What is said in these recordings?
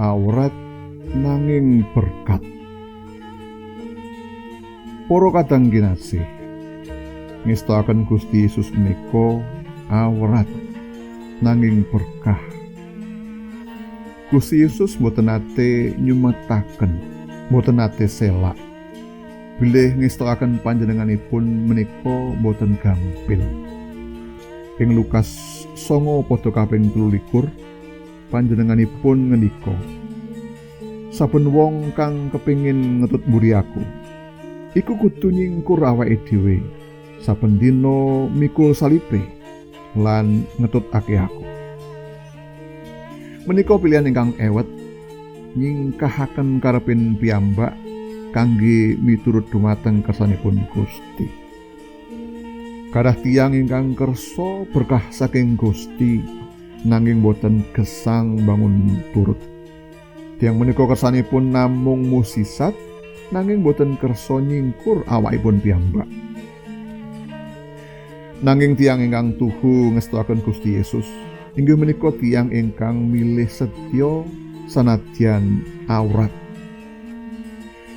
awrat nanging berkat. Para kadang kinasih ngestaken Gusti Yesus menika awrat nanging berkah. Gusti Yesus mboten nate nyumetaken, mboten nate selak. Bilih ngestakaken panjenenganipun menika mboten gampil. Ing Lukas songo padha kaping 23 panjenenganipun ngendika Saben wong kang kepingin ngetut mburi aku iku kudu nyingkur awake dhewe. Saben dina mikul salipe lan ngetut ake aku. Menika pilihan ingkang ewet nyingkahaken karepin piyambak kangge miturut dumateng kersanipun Gusti. Kadah tiang ingkang kersa berkah saking Gusti nanging boten gesang bangun turut. Tiang menika kersanipun namung musisat nanging boten kersa nyingkur awakipun piyambak. Nanging tiang ingkang tuhu ngestuaken Gusti Yesus inggih menika tiang ingkang milih setya sanadyan aurat.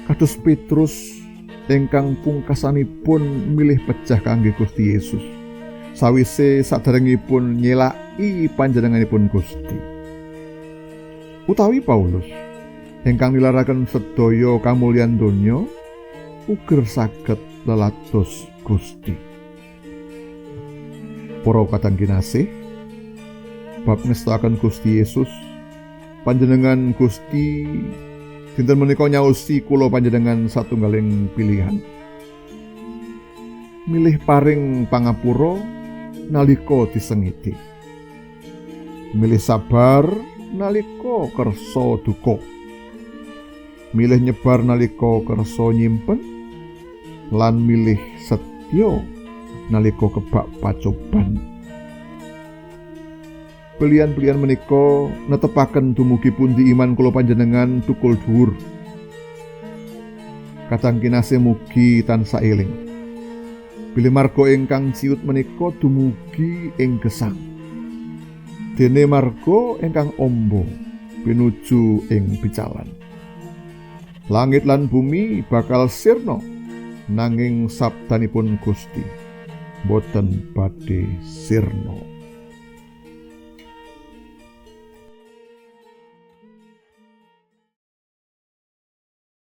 Kados Petrus ingkang pungkasanipun milih pecah kangge Gusti Yesus. Sawise saderengipun nyelak i panjenenganipun Gusti. Utawi Paulus ingkang nilaraken sedaya kamulyan donya uger saged lelados Gusti. Para kadang kinasih bab ngestaken Gusti Yesus panjenengan Gusti dinten menika nyaosi kula panjenengan satunggaling pilihan. Milih paring pangapura nalika disengiti. Milih sabar nalika kersa duka. Milih nyebar nalika kersa nyimpen lan milih setya nalika kebak pacoban. Pilihan-pilihan menika netepaken dumugi pundi iman kula panjenengan tukul dhuwur. Kadang kinase mugi tansah eling. Bilih marga ingkang ciut menika dumugi ing gesang dene marga ingkang ombo pinuju ing picalan. Langit lan bumi bakal sirna nanging sabdanipun Gusti boten badhe sirna.